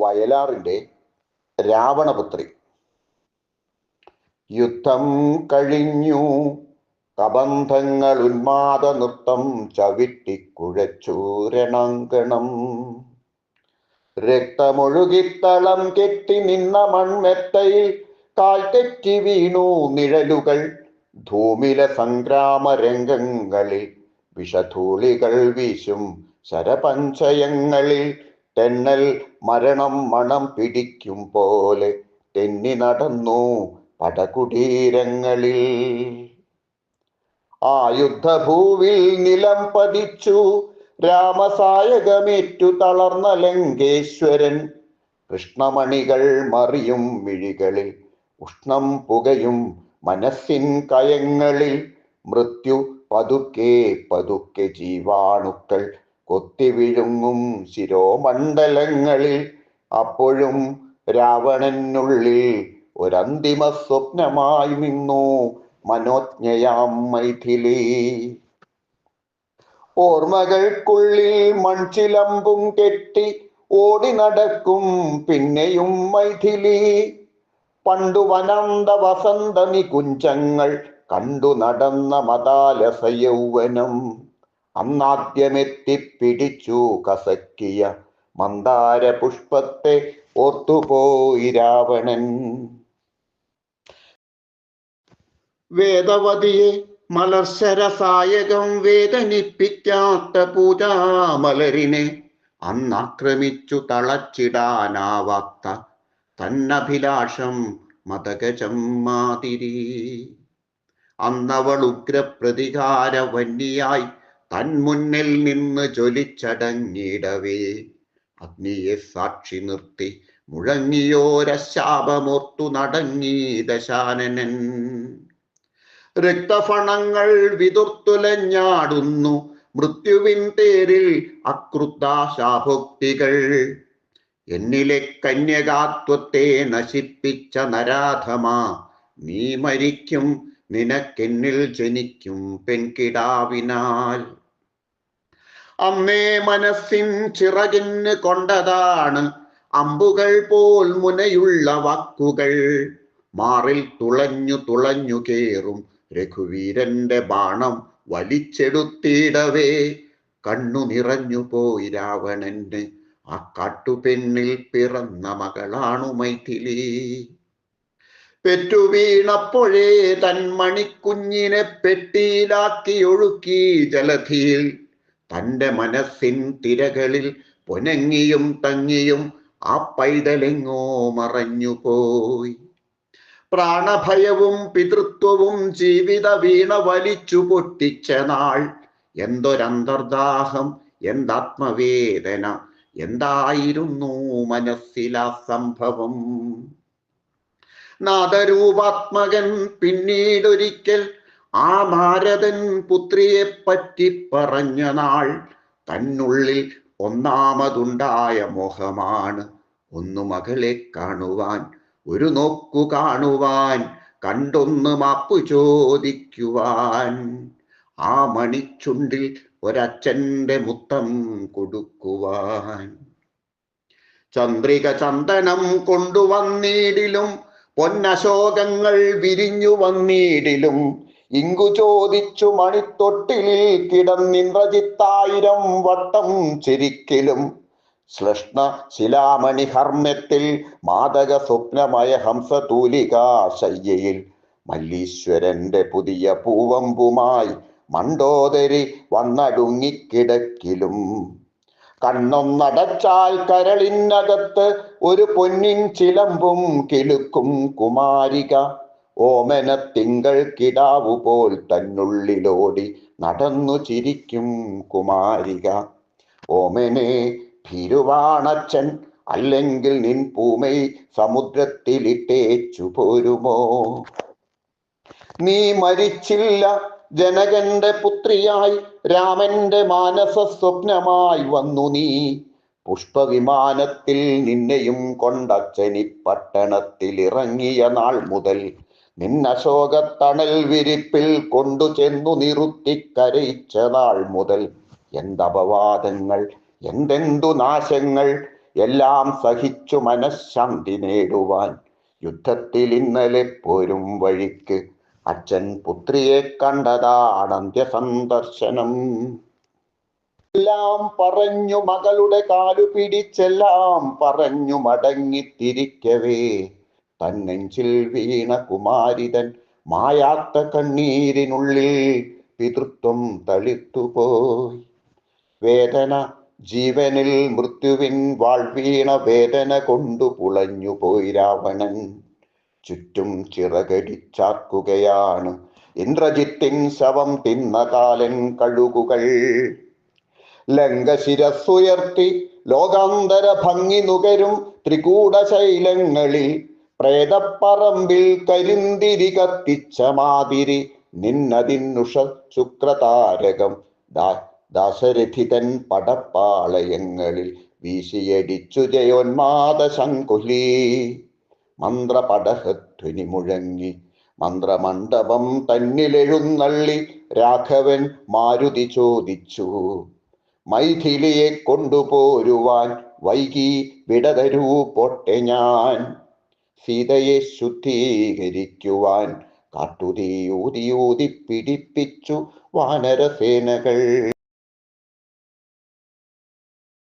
വയലാറിന്റെ രാവണപുത്രി. യുദ്ധം കഴിഞ്ഞു. കബന്ധങ്ങൾ ഉന്മാദ നൃത്തം ചവിട്ടിക്കുഴച്ചു രണാങ്കണം രക്തമൊഴുകിത്തളം കെട്ടി നിന്ന മൺമെത്തയിൽ കാൽ തെറ്റി വീണു നിഴലുകൾ. ധൂമില സംഗ്രാമ രംഗങ്ങളിൽ വിഷധൂളികൾ വീശും ശരപഞ്ചയങ്ങളിൽ തെന്നൽ മരണം മണം പിടിക്കും പോലെ തെന്നി നടന്നു പടകുടീരങ്ങളിൽ. ആ യുദ്ധഭൂവിൽ നിലം പതിച്ചു രാമസായകമേറ്റു തളർന്ന ലങ്കേശ്വരൻ. കൃഷ്ണമണികൾ മറിയും മിഴികളിൽ ഉഷ്ണം പുകയും മനസ്സിൻ കയങ്ങളിൽ. മൃത്യു പതുക്കെ പതുക്കെ ജീവാണുക്കൾ കൊത്തിവിഴുങ്ങും ശിരോമണ്ഡലങ്ങളിൽ. അപ്പോഴും രാവണനുള്ളിൽ ഒരന്തിമ സ്വപ്നമായി നിന്നു മനോജ്ഞയാം മൈഥിലി. ഓർമ്മകൾക്കുള്ളിൽ മൺചിലമ്പും കെട്ടി ഓടി നടക്കും പിന്നെയും മൈഥിലി. പണ്ടു വനന്ത വസന്ത നികുഞ്ചങ്ങൾ കണ്ടു നടന്ന മതാലസ യൗവനം അന്നാദ്യമെത്തിപ്പിടിച്ചു കസക്കിയ മന്ദാര പുഷ്പത്തെ ഓർത്തുപോയി രാവണൻ. വേദവതിയെ മലർശരസായകം വേദനിപ്പിക്കാത്ത പൂജാമലരിനെ അന്നാക്രമിച്ചു തളച്ചിടാനാവാത്ത തന്നഭിലാഷം മതകജം മാതിരി അന്നവൾ ഉഗ്രപ്രതികാര വന്യായി തന്മുന്നിൽ നിന്ന് ചൊലിച്ചടങ്ങിടവേ അഗ്നിയെ സാക്ഷി നിർത്തി മുഴങ്ങിയോരശാപമോർത്തു നടങ്ങി ദശാനനൻ. രക്തഫണങ്ങൾ വിതുർത്തുലഞ്ഞാടുന്നു മൃത്യുവിൻ തേരിൽ അക്രുദ്ധാശാഭുക്തികൾ. എന്നിലെ കന്യകാത്വത്തെ നശിപ്പിച്ച നരാധമാ നീ മരിക്കും നിനക്കെന്നിൽ ജനിക്കും പെൺകിടാവിനാൽ. അമ്മേ മനസ്സിൻ ചിറകിന് കൊണ്ടതാണ് അമ്പുകൾ പോൽ മുനയുള്ള വാക്കുകൾ. മാറിൽ തുളഞ്ഞു തുളഞ്ഞു കേറും രഘുവീരന്റെ ബാണം വലിച്ചെടുത്തിടവേ. കണ്ണു നിറഞ്ഞു പോയി രാവണന് ആ കാട്ടുപെണ്ണിൽ പിറന്ന മകളാണു മൈഥിലി. പെറ്റു വീണപ്പോഴേ പെട്ടിയിലാക്കി ഒഴുക്കി ജലധിയിൽ തന്റെ മനസ്സിൻ തിരകളിൽ പൊനങ്ങിയും തങ്ങിയും ആ പൈതലെങ്ങോ മറഞ്ഞുപോയി പ്രാണഭയവും പിതൃത്വവും ജീവിത വീണ വലിച്ചു പൊട്ടിച്ച നാൾ. എന്തൊരന്തർദാഹം എന്താത്മവേദന എന്തായിരുന്നു മനസ്സിലാ സംഭവം? നാദരൂപാത്മകൻ പിന്നീടൊരിക്കൽ ആ നാരദൻ പുത്രിയെ പറ്റി പറഞ്ഞ നാൾ തന്നുള്ളിൽ ഒന്നാമതുണ്ടായ മോഹമാണ്. ഒന്നു മകളെ കാണുവാൻ ഒരു നോക്കു കാണുവാൻ കണ്ടൊന്ന് മാപ്പു ചോദിക്കുവാൻ. ആ മണിച്ചുണ്ടിൽ ഒരച്ഛന്റെ മുത്തം കൊടുക്കുവാൻ. ചന്ദ്രിക ചന്ദനം കൊണ്ടുവന്നീടിലും പൊന്നശോകങ്ങൾ വിരിഞ്ഞു വന്നീടിലും. ഇങ്കു ചോദിച്ചു മണിത്തൊട്ടിലിൽ കിടന്നിന്ദ്രജിത്തായിരം വട്ടം ചിരിക്കലും. ശ്ലഷ്ണ ശിലാമണി ഹർമ്മ്യത്തിൽ മാതക സ്വപ്നമയ ഹംസതൂലികാശയ്യയിൽ മല്ലീശ്വരന്റെ പുതിയ പൂവമ്പുമായി മണ്ടോദരി വന്നടുങ്ങിക്കിടക്കിലും. കണ്ണൊന്നടച്ചാൽ കരളിനകത്ത് ഒരു പൊന്നിൻ ചിലമ്പും കിളുക്കും കുമാരിക. ഓമന തിങ്കൾ കിടാവു പോൽ തന്നുള്ളിലോടി നടന്നു ചിരിക്കും കുമാരിക. ഓമനെ ഭീരുവാണച്ചൻ അല്ലെങ്കിൽ നിൻ പൂമൈ സമുദ്രത്തിലിട്ടേച്ചു പോരുമോ? നീ മരിച്ചില്ല ജനകന്റെ പുത്രിയായി രാമന്റെ മാനസ സ്വപ്നമായി വന്നു നീ. പുഷ്പവിമാനത്തിൽ നിന്നെയും കൊണ്ടച്ചനി പട്ടണത്തിൽ ഇറങ്ങിയ നാൾ മുതൽ നിന്നശോകത്തണൽ വിരിപ്പിൽ കൊണ്ടു ചെന്നു നിറുത്തി കരയിച്ച നാൾ മുതൽ എന്തപവാദങ്ങൾ എന്തെന്തു നാശങ്ങൾ എല്ലാം സഹിച്ചു മനഃശാന്തി നേടുവാൻ യുദ്ധത്തിൽ ഇന്നലെ പോരും വഴിക്ക് അച്ഛൻ പുത്രിയെ കണ്ടതാണ് അന്ത്യ സന്ദർശനം. എല്ലാം പറഞ്ഞു മകളുടെ കാലു പിടിച്ചെല്ലാം പറഞ്ഞു മടങ്ങിത്തിരിക്കവേ. തന്നെഞ്ചിൽ വീണ കുമാരിതൻ മായാത്ത കണ്ണീരിനുള്ളിൽ പിതൃത്വം തളിത്തുപോയി വേദന ജീവനിൽ മൃത്യുവിൻ വാൾവീണ വേദന കൊണ്ടു പുളഞ്ഞുപോയി രാവണൻ. ചുറ്റും ചിറകടിച്ചാക്കുകയാണ്. ഇന്ദ്രജിത്തിൻ ശവം തിന്ന കാലൻ കഴുകുകൾ. ലങ്കശിരസ്സുയർത്തി ലോകാന്തര ഭംഗി നുകരും ത്രികൂടശൈലങ്ങളിൽ പ്രേതപ്പറമ്പിൽ കരിന്തിരി കത്തിച്ച മാതിരി നിന്നതിന്നുഷ ശുക്രതാരകം. ദാശരഥിതൻ പടപ്പാളയങ്ങളിൽ വീശിയടിച്ചു ജയോന്മാദ ശങ്കുലി മന്ത്രപടഹധ്വനി മുഴങ്ങി. മന്ത്രമണ്ഡപം തന്നിലെഴുന്നള്ളി രാഘവൻ മാരുതി ചോദിച്ചു. മൈഥിലിയെ കൊണ്ടുപോരുവാൻ വൈകി വിടതരൂ പൊട്ടെ ഞാൻ. സീതയെ ശുദ്ധീകരിക്കുവാൻ കാട്ടുതീ പിടിപ്പിച്ചു വാനരസേനകൾ.